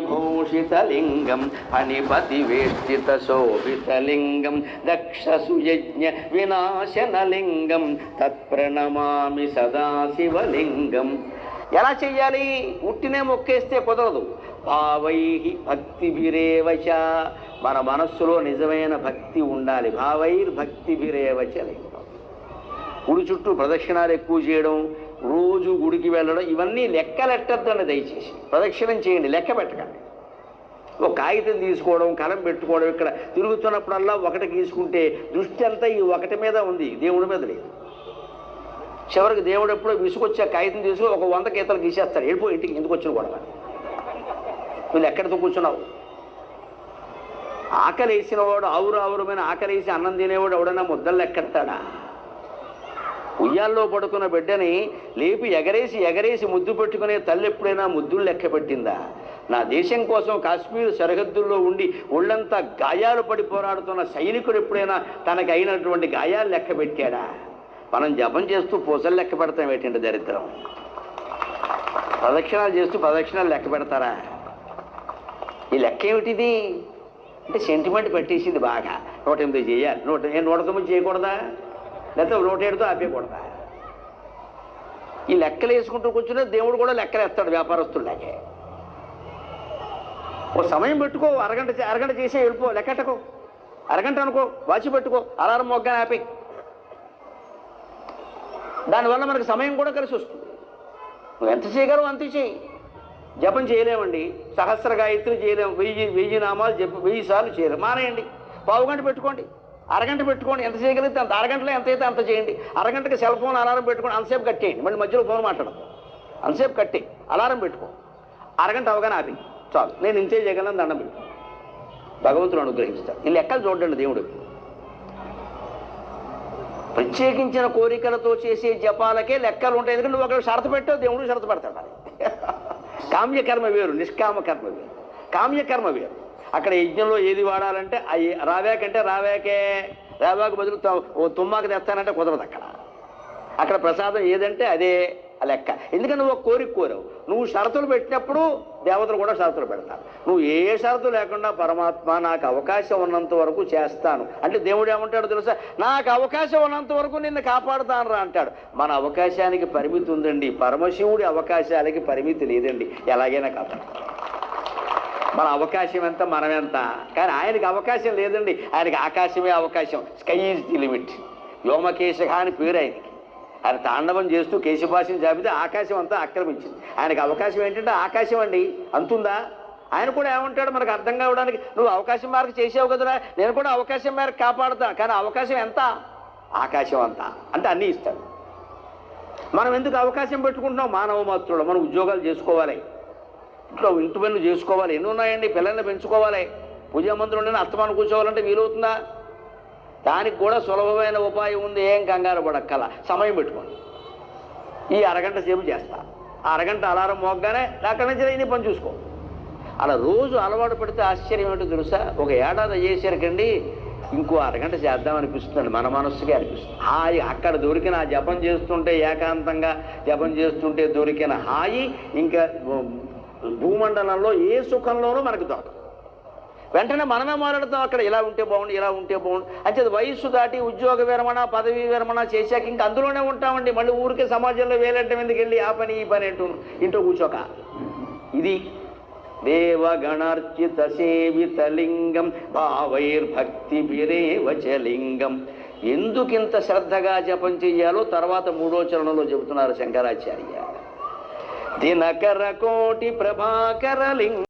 భూషితలింగం ఫణిపతివేష్టిత శోభితలింగం దక్షసుయజ్ఞ వినాశనలింగం తత్ప్రణమామి సదాశివలింగం ఎలా చెయ్యాలి? ఉట్టినే మొక్కేస్తే కుదరదు. భావై భక్తిభిరేవచ మన మనస్సులో నిజమైన భక్తి ఉండాలి. భావైర్ భక్తిభిరేవచ గుడి చుట్టూ ప్రదక్షిణాలు ఎక్కువ చేయడం రోజు గుడికి వెళ్ళడం ఇవన్నీ లెక్కలెట్టద్దండి దయచేసి. ప్రదక్షిణం చేయండి లెక్క పెట్టకండి. ఒక కాగితం తీసుకోవడం కలం పెట్టుకోవడం ఇక్కడ తిరుగుతున్నప్పుడల్లా ఒకటి గీసుకుంటే దృష్టి అంతా ఈ ఒకటి మీద ఉంది దేవుడి మీద లేదు. చివరికి దేవుడు ఎప్పుడో విసుకొచ్చే కాగితం తీసుకుని ఒక వంద గీతలు గీసేస్తారు వెళ్ళిపో ఇంటికి ఎందుకు వచ్చిన కూడా నువ్వు ఎక్కడితో కూర్చున్నావు? ఆకలి వేసినవాడు ఆవురు ఆవురమైన ఆకలి వేసి అన్నం తినేవాడు ఎవడన్నా ముద్దలు ఎక్కడతాడా ఉయ్యాల్లో పడుకున్న బిడ్డని లేపి ఎగరేసి ఎగరేసి ముద్దు పెట్టుకునే తల్లి ఎప్పుడైనా ముద్దులు లెక్క పెట్టిందా? నా దేశం కోసం కాశ్మీర్ సరిహద్దుల్లో ఉండి ఒళ్ళంతా గాయాలు పడి పోరాడుతున్న సైనికుడు ఎప్పుడైనా తనకి అయినటువంటి గాయాలు లెక్క పెట్టాడా? మనం జపం చేస్తూ పూసలు లెక్క పెడతాం ఏంటంటే దరిద్రం? ప్రదక్షిణాలు చేస్తూ ప్రదక్షిణాలు లెక్క పెడతారా? ఈ లెక్క ఏమిటిది? అంటే సెంటిమెంట్ పెట్టేసింది బాగా. నూట ఎనిమిది చేయాలి. నూట నేను నూట తొమ్మిది చేయకూడదా? లేకపోతే నూట ఏడుతో ఆపేయకూడదా? ఈ లెక్కలు వేసుకుంటూ కూర్చునే దేవుడు కూడా లెక్కలు వేస్తాడు వ్యాపారస్తుల్లాగే. ఓ సమయం పెట్టుకో అరగంట అరగంట చేసే వెళ్ళిపో లెక్కటకో అరగంట అనుకో వాచి పెట్టుకో అలారం మొగ్గానే ఆపి. దానివల్ల మనకు సమయం కూడా కలిసి వస్తుంది. నువ్వు ఎంత చేయగలవు అంతే చేయి. జపం చేయలేమండి. సహస్ర గాయత్రి చేయలేము వెయ్యి వెయ్యి నామాలు జప వెయ్యి సార్లు చేయలేము మానేయండి. పావు గంట పెట్టుకోండి. అరగంట పెట్టుకోండి ఎంత చేయగలిగితే అంత అరగంటలో ఎంత అయితే అంత చేయండి. అరగంటకి సెల్ ఫోన్ అలారం పెట్టుకోండి అంతసేపు కట్టేయండి మళ్ళీ మధ్యలో ఫోన్ మాట్లాడదు. అంతసేపు కట్టే అలారం పెట్టుకో. అరగంట అవగానే ఆపి. చాలు. నేను ఇంతే చేయగలను దండం పెట్టు భగవంతుడు అనుగ్రహిస్తాడు ఈ లెక్కలు చూడండి దేవుడు. ప్రత్యేకించిన కోరికలతో చేసే జపాలకే లెక్కలు ఉంటాయి. ఎందుకంటే నువ్వు అక్కడ షరత పెట్టావు దేవుడు షరత పెడతాడు కామ్యకర్మ వేరు నిష్కామ కర్మ వేరు. కామ్యకర్మ వేరు. అక్కడ యజ్ఞంలో ఏది వాడాలంటే అవి రావాకంటే రావాకే రావాకు బదులు ఓ తుమ్మాకు తెస్తానంటే కుదరదు అక్కడ. అక్కడ ప్రసాదం ఏదంటే అదే ఆ లెక్క. ఎందుకంటే నువ్వు కోరిక కోరావు. నువ్వు షరతులు పెట్టినప్పుడు దేవతలు కూడా షరతులు పెడతారు. నువ్వు ఏ షరతు లేకుండా పరమాత్మ నాకు అవకాశం ఉన్నంత వరకు చేస్తాను. అంటే దేవుడు ఏమంటాడు తెలుసా? నాకు అవకాశం ఉన్నంత వరకు నిన్ను కాపాడుతాను రా అంటాడు. మన అవకాశానికి పరిమితి ఉందండి. పరమశివుడి అవకాశాలకి పరిమితి లేదండి. ఎలాగైనా కాపాడుతాను మన అవకాశం ఎంత మనం ఎంత? కానీ ఆయనకి అవకాశం లేదండి. ఆయనకి ఆకాశమే అవకాశం. Sky is the limit Vyomakesha అని పేరు ఆయనకి. ఆయన తాండవం చేస్తూ కేశభాషను చాపితే ఆకాశం అంతా ఆక్రమించింది. ఆయనకి అవకాశం ఏంటంటే ఆకాశం అండి. అంతుందా? ఆయన కూడా ఏమంటాడు? మనకు అర్థం కావడానికి నువ్వు అవకాశం మేరకు చేసావు కదరా. నేను కూడా అవకాశం మేరకు కాపాడుతా. కానీ అవకాశం ఎంత? ఆకాశం అంత. అంటే అన్నీ ఇస్తాడు. మనం ఎందుకు అవకాశం పెట్టుకుంటున్నాం? మానవ మాత్రుడు మనం ఉద్యోగాలు చేసుకోవాలి. ఇంట్లో ఇంటి పనులు చేసుకోవాలి. ఎన్ని ఉన్నాయండి? పిల్లల్ని పెంచుకోవాలి. పూజా ఉండే అస్తమానం కూర్చోవాలంటే వీలవుతుందా దానికి కూడా సులభమైన ఉపాయం ఉంది. ఏం కంగారు పడక్కల. సమయం పెట్టుకోండి. ఈ అరగంట సేపు చేస్తా. అరగంట అలారం మోగ్గానే అక్కడి నుంచి నీ పని చూసుకో. అలా రోజు అలవాటు పడితే ఆశ్చర్యం ఏంటో తెలుసా? ఒక ఏడాది అయ్యేసరికండి ఇంకో అరగంట చేద్దాం అనిపిస్తుంది మన మనస్సుకే అనిపిస్తుంది. హాయి అక్కడ దొరికిన ఆ జపం చేస్తుంటే ఏకాంతంగా జపం చేస్తుంటే దొరికిన హాయి ఇంకా భూమండలంలో ఏ సుఖంలోనూ మనకు దొరకదు. వెంటనే మనమే మాట్లాడతాం అక్కడ ఇలా ఉంటే బాగుండు ఇలా ఉంటే బాగుండు. అంటే వయస్సు దాటి ఉద్యోగ విరమణ పదవి విరమణ చేశాక ఇంకా అందులోనే ఉంటామండి. మళ్ళీ ఊరికే సమాజంలో వేలంటే ఎందుకు వెళ్ళి ఆ పని ఈ పని అంటూ ఇంట్లో కూర్చోక. ఇది దేవగణార్చిత సేవిత లింగం భావైర్భక్తి లింగం. ఎందుకింత శ్రద్ధగా జపం చెయ్యాలో తర్వాత మూడో చరణంలో చెబుతున్నారు శంకరాచార్య. దినకర కోటి ప్రభాకర లింగం